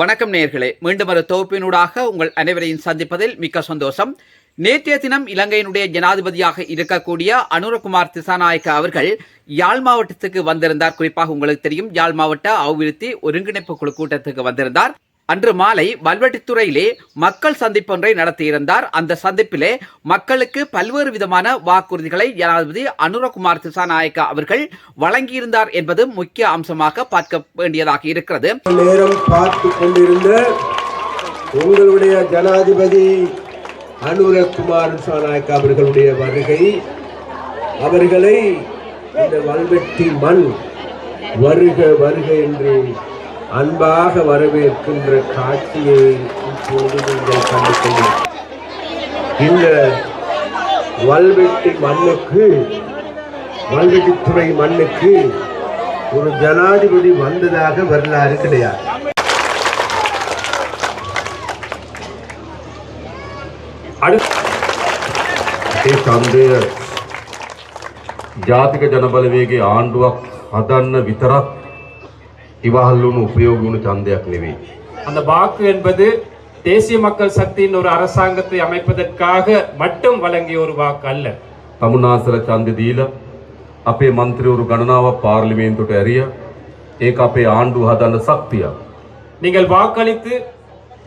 வணக்கம் நேர்களே மீண்டும் ஒரு தொகுப்பினூடாக உங்கள் அனைவரையும் சந்திப்பதில் மிக்க சந்தோஷம். நேற்றைய தினம் இலங்கையினுடைய ஜனாதிபதியாக இருக்கக்கூடிய அனுரகுமார் திசாநாயக்க அவர்கள் யாழ் மாவட்டத்துக்கு வந்திருந்தார். குறிப்பாக உங்களுக்கு தெரியும் யாழ் மாவட்ட அபிவிருத்தி ஒருங்கிணைப்பு குழு கூட்டத்துக்கு வந்திருந்தார். அன்று மாலை வல்வெட்டித்துறையிலே மக்கள் சந்திப்பொன்றை நடத்தியிருந்தார். அந்த சந்திப்பிலே மக்களுக்கு பல்வேறு விதமான வாக்குறுதிகளை ஜனாதிபதி அனுரகுமார் திசாநாயக்கா அவர்கள் வழங்கியிருந்தார் என்பது முக்கிய அம்சமாக பார்க்க வேண்டியதாக இருக்கிறது. நேரம் பார்த்து கொண்டிருந்த உங்களுடைய ஜனாதிபதி அனுரகுமார் திசாநாயக்கா அவர்களுடைய வருகை அவர்களை இந்த வல்வெட்டி மண் வருக வருக என்று அன்பாக வரவேற்கின்ற காட்சியை இப்போது நீங்கள் கண்டு கொண்டீர்கள். இந்த வல்வெட்டி மண்ணுக்கு வல்வெட்டித்துறை மண்ணுக்கு ஒரு ஜனாதிபதி வந்ததாக வரலாறு கிடையாது ඒ ඡන්දය ජාතික ජනබලවේගේ ආණ්ඩුවක් හදන්න විතරක් ಇವಾಹಲ್ಲೂ ಉಪಯೋಗವನ್ನು ತಂದೆ ಹಾಕ್ನಿವಿ அந்த வாக்கு என்பது தேசிய மக்கள் சக்தியின் ஒரு அரசாங்கத்தை அமைப்பதற்காக மட்டும் வழங்கிய ஒரு வாக்கு அல்ல. තමුණනාසර චන්ද දීලා අපේ මන්ත්‍රවරු ගණනාවක් පාර්ලිමේන්තුට ඇරිය ඒක அப்பே ආණ්ඩු හදන්න சக்தியா. நீங்கள் வாக்களித்து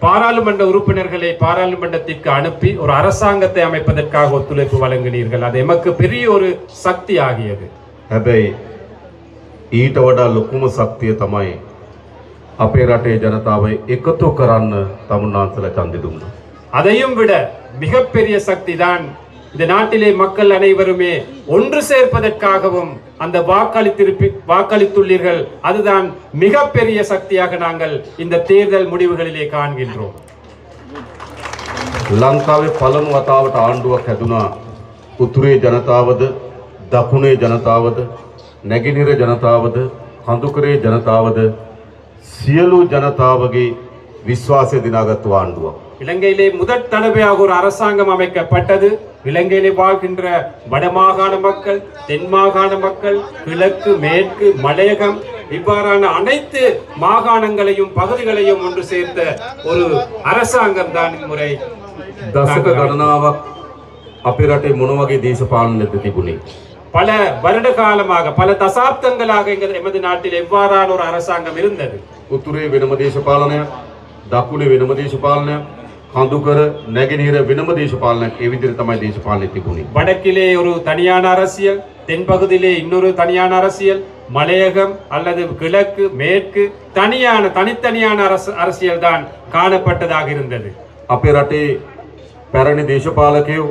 பாராளுமன்ற உறுப்பினர்களை பாராளுமன்றத்திற்கு அனுப்பி ஒரு அரசாங்கத்தை அமைப்பதற்காக ஒத்துழைப்பு வழங்கினீர்கள். அது எமக்கு பெரிய ஒரு சக்தி ஆகியது. හැබැයි ඊට වඩා ලොකුම ශක්තිය තමයි අපේ රටේ ජනතාව එකතු කරන්න තමුන්නාන්සල ඡන්දෙ දුන්නා. அதையும் விட மிகப்பெரிய சக்தி தான் இந்த நாட்டிலே மக்கள் அனைவருமே ஒன்று சேர்ப்பதற்காகவும் அந்த வாக்களித்திருப்பி வாக்களித்துள்ளீர்கள் அதுதான் மிகப்பெரிய சக்தியாக நாங்கள் இந்த தேர்தல் முடிவுகளிலே காண்கின்றோம் ලංකාවේ පළමු වතාවට ආණ්ඩුවක් හැදුනා උතුරේ ජනතාවද දකුණේ ජනතාවද නැගෙනහිර ජනතාවද කඳුකරේ ජනතාවද සියලු ජනතාවගේ විශ්වාසය දිනාගත්තු ආණ්ඩුවක්. இலங்கையிலே முதற் தடவையாக ஒரு அரசாங்கம் அமைக்கப்பட்டது இலங்கையிலே வாழ்கின்ற வடமாகாண மக்கள் தென் மாகாண மக்கள் கிழக்கு மேற்கு மலையகம் இவ்வாறான அனைத்து மாகாணங்களையும் பகுதிகளையும் ஒன்று சேர்த்த ஒரு அரசாங்கம் தான் இம்முறை දසක ගණනාවක් අපේ රටේ මොන වගේ දේශපාලනයක්ද තිබුණේ. பல வருட காலமாக பல தசாப்தங்களாக எங்கள் எமது நாட்டில் எவ்வாறான ஒரு அரசாங்கம் இருந்தது උතුරේ වෙනම දේශපාලනයක් දකුණේ වෙනම දේශපාලනයක් කඳුකර නැගෙනහිර වෙනම දේශපාලනයක් ඒ විදිහට තමයි දේශපාලනය තිබුණේ. வடக்கிலே ஒரு தனியான அரசியல் தென்பகுதியிலே இன்னொரு தனியான அரசியல் மலையகம் அல்லது கிழக்கு மேற்கு தனியான தனித்தனியான அரசு அரசியல் தான் காணப்பட்டதாக இருந்தது අපේ රටේ පැරණි දේශපාලකයෝ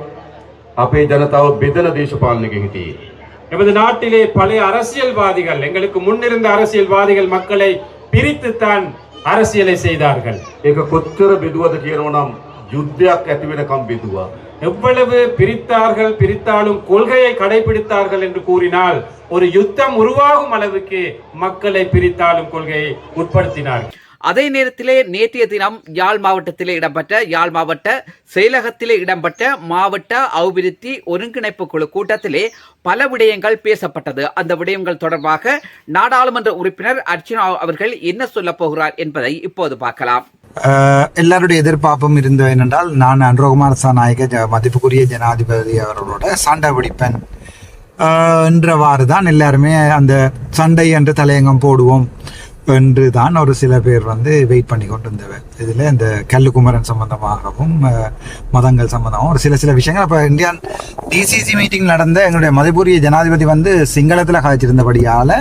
අපේ ජනතාව බෙදන දේශපාලනයක හිටියේ. எமது நாட்டிலே பழைய அரசியல்வாதிகள் எங்களுக்கு முன்னிருந்த அரசியல்வாதிகள் மக்களை பிரித்துத்தான் அரசியலை செய்தார்கள் ඒක කොච්චර බෙදුවද කියනවනම් යුද්ධයක් ඇති වෙනකම් බෙදුවා. எவ்வளவு பிரித்தார்கள் பிரித்தாலும் கொள்கையை கடைபிடித்தார்கள் என்று கூறினால் ஒரு யுத்தம் உருவாகும் அளவுக்கு மக்களை பிரித்தாலும் கொள்கையை உட்படுத்தினார்கள் அதே நேரத்திலே நேற்றைய தினம் யாழ் மாவட்டத்திலே இடம்பெற்ற யாழ் மாவட்ட செயலகத்திலே இடம்பெற்ற மாவட்ட அபிவிருத்தி ஒருங்கிணைப்பு குழு கூட்டத்திலே பல விடயங்கள் பேசப்பட்டது. அந்த விடயங்கள் தொடர்பாக நாடாளுமன்ற உறுப்பினர் அர்ச்சனா அவர்கள் என்ன சொல்லப் போகிறார் என்பதை இப்போது பார்க்கலாம். எல்லாருடைய எதிர்பார்ப்பும் இருந்தது என்னென்றால் நான் அன்ரோகுமார் சாநாயக ஜ- மதிப்புக்குரிய ஜனாதிபதி அவர்களோட சண்டை பிடிப்பேன் என்றவாறு தான் எல்லாருமே அந்த சண்டை என்று தலையங்கம் போடுவோம். என்று தான் ஒரு சில பேர் வந்து வெயிட் பண்ணி கொண்டு இருந்தவர் இதில் இந்த கல்லுக்குமரன் சம்பந்தமாகவும் மதங்கள் சம்பந்தமாகவும் ஒரு சில சில விஷயங்கள். அப்போ இந்தியன் டிசிசி மீட்டிங் நடந்த எங்களுடைய மதிப்புரிய ஜனாதிபதி வந்து சிங்களத்தில் காய்ச்சிருந்தபடியால்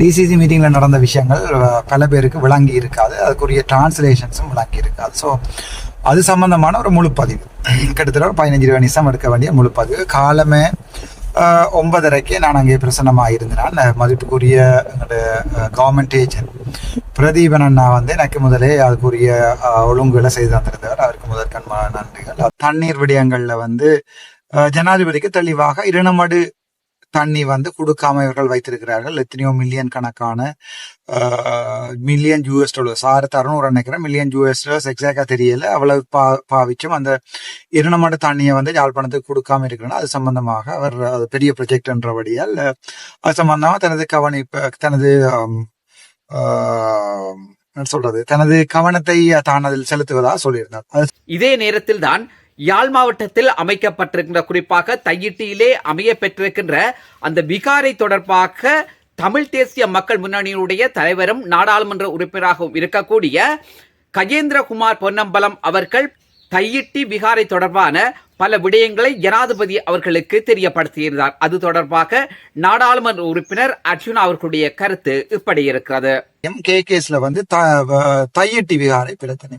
டிசிசி மீட்டிங்கில் நடந்த விஷயங்கள் பல பேருக்கு விளங்கி இருக்காது. அதுக்குரிய டிரான்ஸ்லேஷன்ஸும் விளங்கி இருக்காது. ஸோ அது சம்பந்தமான ஒரு முழுப்பதிவு. கிட்டத்தட்ட ஒரு பதினஞ்சு இருபது நிமிஷம் எடுக்க வேண்டிய முழுப்பதிவு. காலமே ஒன்பதரைக்கு நான் அங்கே பிரசன்னமாக இருந்தேன் மதிப்புக்குரிய எங்களுடைய கவர்மெண்ட் ஏஜென்ட் பிரதீபன் அண்ணா வந்து எனக்கு முதலே அதுக்குரிய ஒழுங்குகளை செய்து தந்திருந்தவர் அவருக்கு முதற்கண் நன்றிகள். தண்ணீர் விடயங்களில் வந்து ஜனாதிபதிக்கு தெளிவாக இரணமடு தண்ணி வந்து கொடுக்காம இவர்கள் வைத்திருக்கிறார்கள். எத்தனையோ மில்லியன் கணக்கான மில்லியன் யூஎஸ் டாலர்ஸ் ஆயிரத்தி அறுநூறு நினைக்கிறேன். மில்லியன் யூஎஸ் டாலர்ஸ் எக்ஸாக்டா தெரியல. அவ்வளவு பா பாவிச்சும் அந்த இரணமட தண்ணியை வந்து யாழ்ப்பாணத்துக்கு கொடுக்காம இருக்கிறனா அது சம்பந்தமாக அவர் அது பெரிய ப்ரொஜெக்ட்ன்றபடியால் அது சம்பந்தமாக தனது கவனிப்பு தனது என்ன சொல்றது? தனது கவனத்தை தான் அதில் செலுத்துவதா சொல்லியிருந்தார். அது இதே நேரத்தில் தான் யாழ் மாவட்டத்தில் அமைக்கப்பட்டிருக்கின்ற குறிப்பாக தையிட்டியிலே அமைய பெற்றிருக்கின்ற அந்த விகாரை தொடர்பாக தமிழ் தேசிய மக்கள் முன்னணியினுடைய தலைவரும் நாடாளுமன்ற உறுப்பினராகவும் இருக்கக்கூடிய கஜேந்திரகுமார் பொன்னம்பலம் அவர்கள் தையிட்டி விகாரை தொடர்பான பல விடயங்களை ஜனாதிபதி அவர்களுக்கு தெரியப்படுத்தியிருந்தார். அது தொடர்பாக நாடாளுமன்ற உறுப்பினர் அர்ஜுனா அவர்களுடைய கருத்து இப்படி இருக்கிறது. கே கேஸ்ல வந்து த- தையிட்டி விகாரை பிரச்சனை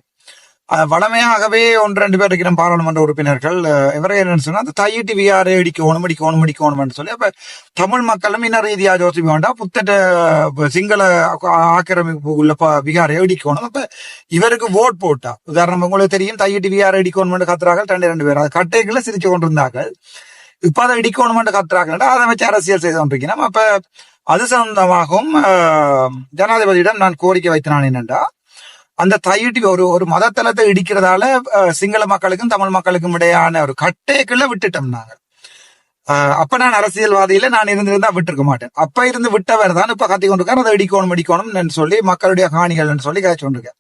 வளமையாகவே ஒன்று ரெண்டு பேர் இருக்கிற பாராளுமன்ற உறுப்பினர்கள் அஹ், இவரை என்னன்னு சொன்னா அந்த தையிட்டி விஆரே அடிக்கணும் அடிக்கணும் இடிக்கணும்னு சொல்லி அப்ப தமிழ் மக்களும் இன ரீதியா யோசிக்க வேண்டாம். புத்தட்ட சிங்கள ஆக்கிரமிப்பு உள்ள ப- விகாரை அடிக்கணும் அப்ப இவருக்கு ஓட் போட்டா உதாரணம் உங்களுக்கு தெரியும் தையிட்டு விகாரை இடிக்கணும் கத்துறாங்க ரெண்டு ரெண்டு பேர். அது கட்டைகளை சிரிச்சு கொண்டிருந்தார்கள். இப்ப அதை இடிக்கணும்னு கத்துறாங்க அதை வச்சு அரசியல் செய்து கொண்டிருக்கிறோம். அப்ப அது சம்பந்தமாகவும் ஜனாதிபதியிடம் நான் கோரிக்கை வைத்தனான் என்னண்டா அந்த தையிட்டி ஒரு ஒரு மதத்தலத்தை இடிக்கிறதால சிங்கள மக்களுக்கும் தமிழ் மக்களுக்கும் இடையான ஒரு கட்டைக்குள்ள விட்டுட்டோம் நாங்கள் அப்ப நான் அரசியல்வாதியில நான் இருந்திருந்தா விட்டுருக்க மாட்டேன். அப்ப இருந்து விட்டவர் தான் இப்ப கத்தி கொண்டிருக்காரு அதை இடிக்கணும் இடிக்கணும்னு சொல்லி மக்களுடைய காணிகள்னு சொல்லி காய்ச்சி கொண்டிருக்கேன்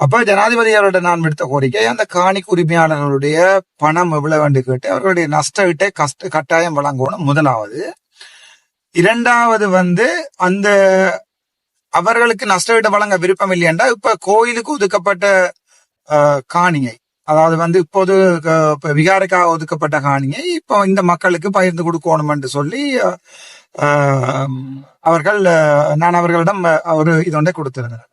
அப்ப ஜனாதிபதி அவரோட நான் விடுத்த கோரிக்கை அந்த காணிக்கு உரிமையாளர்களுடைய பணம் எவ்வளவு என்று கேட்டு அவர்களுடைய நஷ்ட ஈட்டை கஷ்ட கட்டாயம் வழங்கணும் முதலாவது. இரண்டாவது வந்து அந்த அவர்களுக்கு நஷ்ட வழங்க விருப்பம் இல்லையென்றா இப்ப கோயிலுக்கு ஒதுக்கப்பட்ட காணியை அதாவது வந்து இப்போது அஹ், விகாரைக்காக ஒதுக்கப்பட்ட காணியை இப்போ இந்த மக்களுக்கு பகிர்ந்து கொடுக்கணும் என்று சொல்லி அவர்கள் நான் அவர்களிடம் அஹ், ஒரு ஒன்றை கொடுத்திருந்தேன்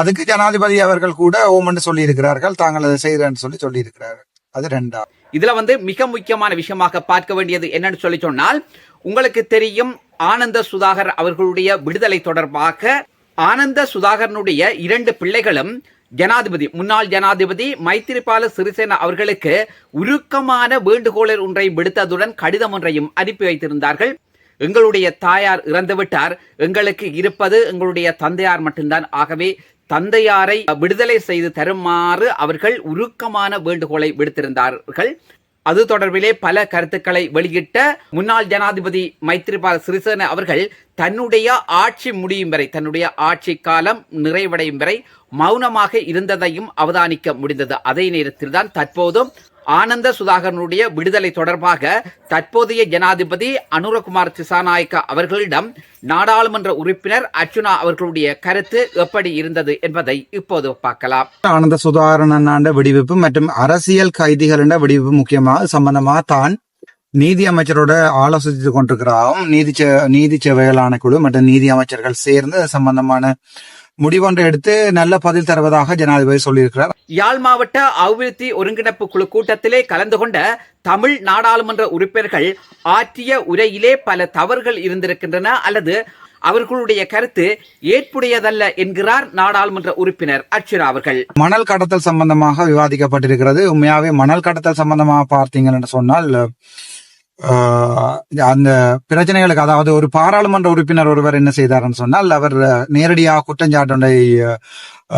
அதுக்கு ஜனாதிபதி அவர்கள் கூட ஓமன்னு சொல்லி இருக்கிறார்கள் தாங்கள் அதை செய்கிறேன்னு சொல்லி சொல்லி இருக்கிறார்கள் அது ரெண்டாவது. இதுல வந்து மிக முக்கியமான விஷயமாக பார்க்க வேண்டியது என்னன்னு சொல்லி சொன்னால் உங்களுக்கு தெரியும் ஆனந்த சுதாகர் அவர்களுடைய விடுதலை தொடர்பாக ஆனந்த சுதாகரனுடைய இரண்டு பிள்ளைகளும் ஜனாதிபதி முன்னாள் ஜனாதிபதி மைத்திரிபால சிறிசேன அவர்களுக்கு உருக்கமான வேண்டுகோளர் ஒன்றை விடுத்ததுடன் கடிதம் ஒன்றையும் அனுப்பி வைத்திருந்தார்கள். எங்களுடைய தாயார் இறந்துவிட்டார். எங்களுக்கு இருப்பது எங்களுடைய தந்தையார் மட்டும்தான். ஆகவே தந்தையாரை விடுதலை செய்து தருமாறு அவர்கள் உருக்கமான வேண்டுகோளை விடுத்திருந்தார்கள். அது தொடர்பிலே பல கருத்துக்களை வெளியிட்ட முன்னாள் ஜனாதிபதி மைத்ரிபால சிறிசேன அவர்கள் தன்னுடைய ஆட்சி முடியும் வரை தன்னுடைய ஆட்சி காலம் நிறைவடையும் வரை மௌனமாக இருந்ததையும் அவதானிக்க முடிந்தது. அதே நேரத்தில் தான் தற்போதும் ஆனந்த சுதாகரனுடைய விடுதலை தொடர்பாக தற்போதைய ஜனாதிபதி அனுரகுமார் திசாநாயக்க அவர்களிடம் நாடாளுமன்ற உறுப்பினர் அர்ச்சுனா அவர்களுடைய கருத்து எப்படி இருந்தது என்பதை இப்போது பார்க்கலாம். ஆனந்த சுதாரணனாண்ட விடுவிப்பு மற்றும் அரசியல் கைதிகளின் விடுவிப்பு முக்கியமாக சம்பந்தமாக தான் நீதி அமைச்சரோட ஆலோசித்துக் கொண்டிருக்கிறாரும். நீதி நீதி சேவைகள் குழு மற்றும் நீதி அமைச்சர்கள் சேர்ந்து சம்பந்தமான முடிவொன்றை எடுத்து நல்ல பதில் தருவதாக ஜனாதிபதி சொல்லியிருக்கிறார். யாழ் மாவட்ட அபிவிருத்தி ஒருங்கிணைப்பு குழு கூட்டத்திலே கலந்து கொண்ட தமிழ் நாடாளுமன்ற உறுப்பினர்கள் ஆற்றிய உரையிலே பல தவறுகள் இருந்திருக்கின்றன அல்லது அவர்களுடைய கருத்து ஏற்புடையதல்ல என்கிறார் நாடாளுமன்ற உறுப்பினர் அர்ச்சுனா அவர்கள். மணல் கடத்தல் சம்பந்தமாக விவாதிக்கப்பட்டிருக்கிறது. உண்மையாவே மணல் கடத்தல் சம்பந்தமாக பார்த்தீங்கன்னு சொன்னால் அந்த பிரச்சனைகளுக்கு அதாவது ஒரு பாராளுமன்ற உறுப்பினர் ஒருவர் என்ன செய்தார்னு சொன்னால் அவர் நேரடியாக குற்றஞ்சாட்டொன்றை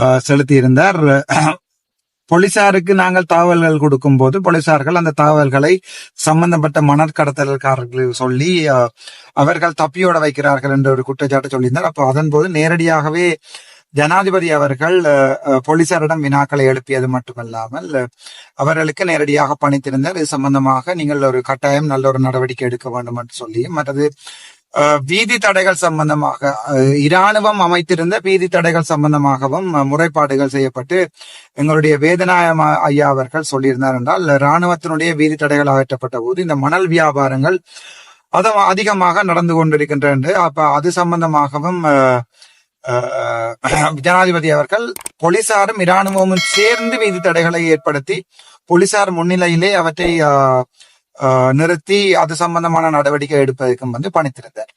ஆஹ், செலுத்தியிருந்தார். போலீசாருக்கு நாங்கள் தகவல்கள் கொடுக்கும் போது போலீசார்கள் அந்த தகவல்களை சம்பந்தப்பட்ட மணற்கடத்தல்காரர்கள் சொல்லி அவர்கள் தப்பியோட வைக்கிறார்கள் என்ற ஒரு குற்றச்சாட்டு சொல்லியிருந்தார். அப்போ அதன் போது நேரடியாகவே ஜனாதிபதி அவர்கள் அஹ், போலீசாரிடம் வினாக்களை எழுப்பியது மட்டுமல்லாமல் அவர்களுக்கு நேரடியாக பணித்திருந்தார் இது சம்பந்தமாக நீங்கள் ஒரு கட்டாயம் நல்ல ஒரு நடவடிக்கை எடுக்க வேண்டும் என்று சொல்லியும் மற்றது அஹ், வீதி தடைகள் சம்பந்தமாக அஹ், இராணுவம் அமைத்திருந்த வீதி தடைகள் சம்பந்தமாகவும் முறைப்பாடுகள் செய்யப்பட்டு எங்களுடைய வேதநாய ஐயா அவர்கள் சொல்லியிருந்தார் என்றால் இராணுவத்தினுடைய வீதி தடைகள் அகற்றப்பட்ட போது இந்த மணல் வியாபாரங்கள் அது அதிகமாக நடந்து கொண்டிருக்கின்றன. அப்ப அது சம்பந்தமாகவும் அஹ், ஜனாதிபதி அவர்கள் போலீசாரும் இராணுவமும் சேர்ந்து வீதி தடைகளை ஏற்படுத்தி போலீசார் முன்னிலையிலே அவற்றை நிறுத்தி அது சம்பந்தமான நடவடிக்கை எடுப்பதற்கும் வந்து பணித்திருந்தார்.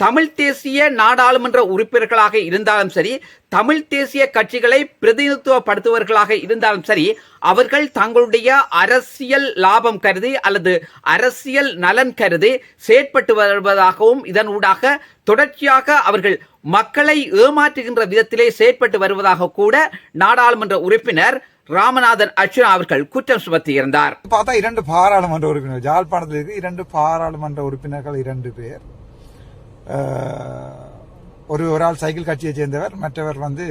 தமிழ் தேசிய நாடாளுமன்ற உறுப்பினர்களாக இருந்தாலும் சரி தமிழ் தேசிய கட்சிகளை பிரதிநிதித்துவப்படுத்துவர்களாக இருந்தாலும் சரி அவர்கள் தங்களுடைய அரசியல் லாபம் கருதி அல்லது அரசியல் நலன் கருதி செயற்பட்டு வருவதாகவும் இதன் ஊடாக தொடர்ச்சியாக அவர்கள் மக்களை ஏமாற்றுகின்ற விதத்திலே செயற்பட்டு வருவதாக கூட நாடாளுமன்ற உறுப்பினர் ராமநாதன் அர்ச்சுனா அவர்கள் குற்றம் சுமத்தி இருந்தார் பார்த்தா இரண்டு பாராளுமன்ற உறுப்பினர் ஜாழ்ப்பாணத்தில் இருக்கு இரண்டு பாராளுமன்ற உறுப்பினர்கள் இரண்டு பேர். ஒரு ஒரு ஆள் சைக்கிள் கட்சியை சேர்ந்தவர் மற்றவர் வந்து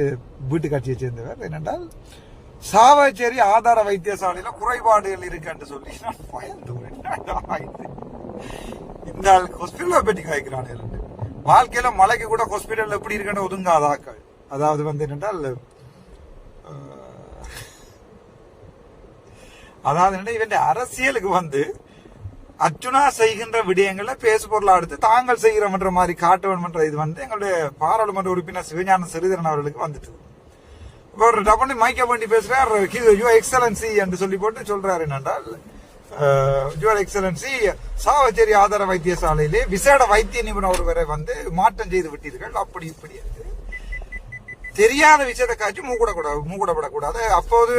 வீட்டு கட்சியை சேர்ந்தவர். என்னென்றால் சாவச்சேரி ஆதார வைத்தியசாலையில குறைபாடுகள் இருக்குன்னு சொல்லி. நான் பயந்து இந்த ஆள் ஹாஸ்பிட்டல பெட்டி காய்க்கிறான் இருந்து வாழ்க்கையில மலைக்கு கூட ஹாஸ்பிட்டல் எப்படி இருக்குன்னு ஒதுங்காதாக்கள் அதாவது வந்து என்னென்றால் அதாவது என்ன இவன் அரசியலுக்கு வந்து அர்ஜுனா செய்கின்ற விடயங்களை பேசு பொருளா எடுத்து தாங்கள் செய்கிறோம்ன்ற மாதிரி காட்டுவோம்ன்ற இது வந்து எங்களுடைய பாராளுமன்ற உறுப்பினர் சிவஞான சிறிதரன் அவர்களுக்கு வந்துட்டு. ஒரு டபுள் மைக்க பண்ணி பேசுறார். யூ எக்ஸலன்சி என்று சொல்லி போட்டு சொல்றாரு என்னென்றால் யுவர் எக்ஸலன்சி சாவச்சேரி ஆதார வைத்தியசாலையிலே விசேட வைத்திய நிபுணர் ஒருவரை வந்து மாற்றம் செய்து விட்டீர்கள். அப்படி இப்படி தெரியாத விஷயத்தை காய்ச்சி மூக்கூடக்கூடாது மூக்கூடப்படக்கூடாது அப்போது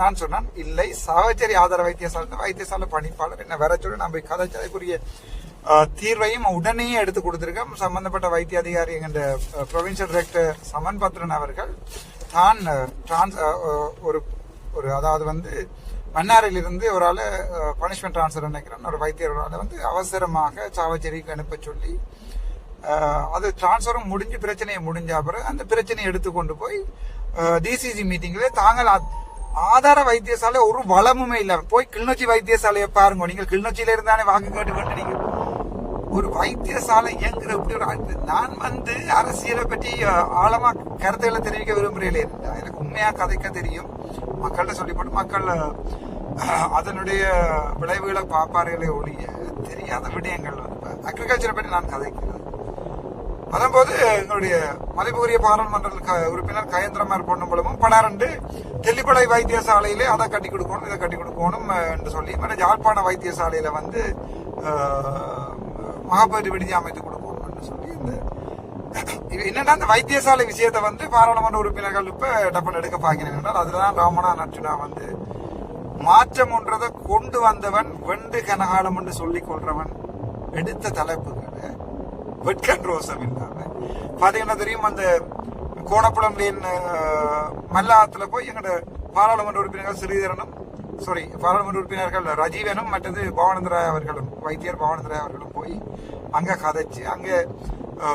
நான் சொன்னேன் இல்லை சாவச்சேரி ஆதார வைத்தியசாலை வைத்தியசாலை பணிப்பாளர் என்ன வர சொல்லி நம்ம போய் தீர்வையும் உடனே எடுத்து கொடுத்திருக்கேன். சம்பந்தப்பட்ட வைத்திய அதிகாரி என்ற ப்ரொவின்சியல் டைரக்டர் சமன் பத்ரன் அவர்கள் தான் டிரான்ஸ் ஒரு ஒரு அதாவது வந்து மன்னாரிலிருந்து ஒரு ஆள் பனிஷ்மெண்ட் ட்ரான்ஸ்ஃபர் நினைக்கிறேன். ஒரு வைத்தியர் ஒரு வந்து அவசரமாக சாவச்சேரிக்கு அனுப்ப சொல்லி அது டிரான்ஸ்ஃபரும் முடிஞ்சு பிரச்சனையை முடிஞ்ச அப்புறம் அந்த பிரச்சனையை எடுத்து கொண்டு போய் டிசிசி மீட்டிங்ல தாங்கள் ஆ- ஆதார வைத்தியசாலை ஒரு வளமுமே இல்ல. போய் கிளிநொச்சி வைத்தியசாலையை பாருங்க. நீங்கள் கிளிநொச்சியில இருந்தானே வாக்கு கேட்டு கொண்டு ஒரு வைத்தியசாலை இயங்குற இப்படி ஒரு நான் வந்து அரசியலை பற்றி ஆழமா கருத்துக்களை தெரிவிக்க விரும்புகிறேன். எனக்கு உண்மையா கதைக்க தெரியும். மக்கள்கிட்ட சொல்லி மக்கள் அதனுடைய விளைவுகளை பார்ப்பார்களே ஒழிய தெரியாத விடயங்கள். வந்து அக்ரிகல்ச்சரை பற்றி நான் கதைக்கிறேன். அதன்போது எங்களுடைய மதிப்புக்குரிய பாராளுமன்ற க- உறுப்பினர் கயந்திரமார் பொன்னம்பலமும் பலாரண்டு தெல்லிப்பளை வைத்தியசாலையிலே அதை கட்டி கொடுக்கணும் இதை கட்டி கொடுக்கணும் என்று சொல்லி மற்ற யாழ்ப்பாண வைத்தியசாலையில வந்து அஹ், விடுதி அமைத்து கொடுக்கணும் என்று சொல்லி இந்த என்னன்னா அந்த வைத்தியசாலை விஷயத்தை வந்து பாராளுமன்ற உறுப்பினர்கள் இப்ப டப்பல் எடுக்க பார்க்கிறேன் என்றால் அதுதான் ராமனா அர்ஜுனா வந்து மாற்றம் ஒன்றதை கொண்டு வந்தவன் வெண்டு கனகாலம் என்று சொல்லிக் கொள்றவன் எடுத்த தலைப்புகளை. வெட்கன் ரோசம் இல்லாம. பாத்தீங்கன்னா தெரியும் அந்த கோணப்புலம் லேன் மல்லாத்துல போய் எங்களோட பாராளுமன்ற உறுப்பினர்கள் ஸ்ரீதரனும் சாரி பாராளுமன்ற உறுப்பினர்கள் ரஜீவனும் மற்றது பவானந்தராய் அவர்களும் வைத்தியர் பவானந்தராய் அவர்களும் போய் அங்க கதைச்சு அங்க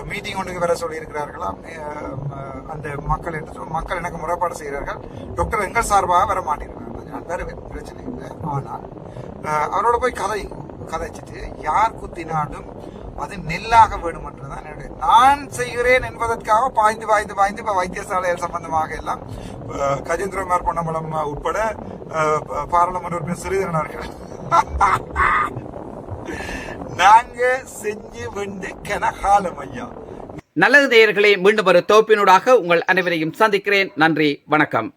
மீட்டிங் ஒன்றுக்கு வர சொல்லி இருக்கிறார்களாம் அந்த மக்கள் என்று மக்கள் எனக்கு முறைப்பாடு செய்கிறார்கள். டாக்டர் எங்கள் சார்பாக வர மாட்டேங்கிறார் நான் வருவேன் பிரச்சனை இல்லை. ஆனால் அவரோட போய் கதை கதைச்சிட்டு யார் குத்தினாலும் அது நெல்லாக வேண்டும் என்றுதான் என்னுடைய நான் செய்கிறேன் என்பதற்காக பாய்ந்து பாய்ந்து பாய்ந்து இப்ப வைத்தியசாலைகள் சம்பந்தமாக எல்லாம் அஹ், கஜேந்திரகுமார் பொன்னம்பலம் உட்பட பாராளுமன்ற உறுப்பினர் சிறிதரன் அவர்கள். நாங்க செஞ்சு வெண்டு கனகாலம் ஐயா. நல்லது நேயர்களே மீண்டும் ஒரு தோப்பினூடாக உங்கள் அனைவரையும் சந்திக்கிறேன். நன்றி வணக்கம்.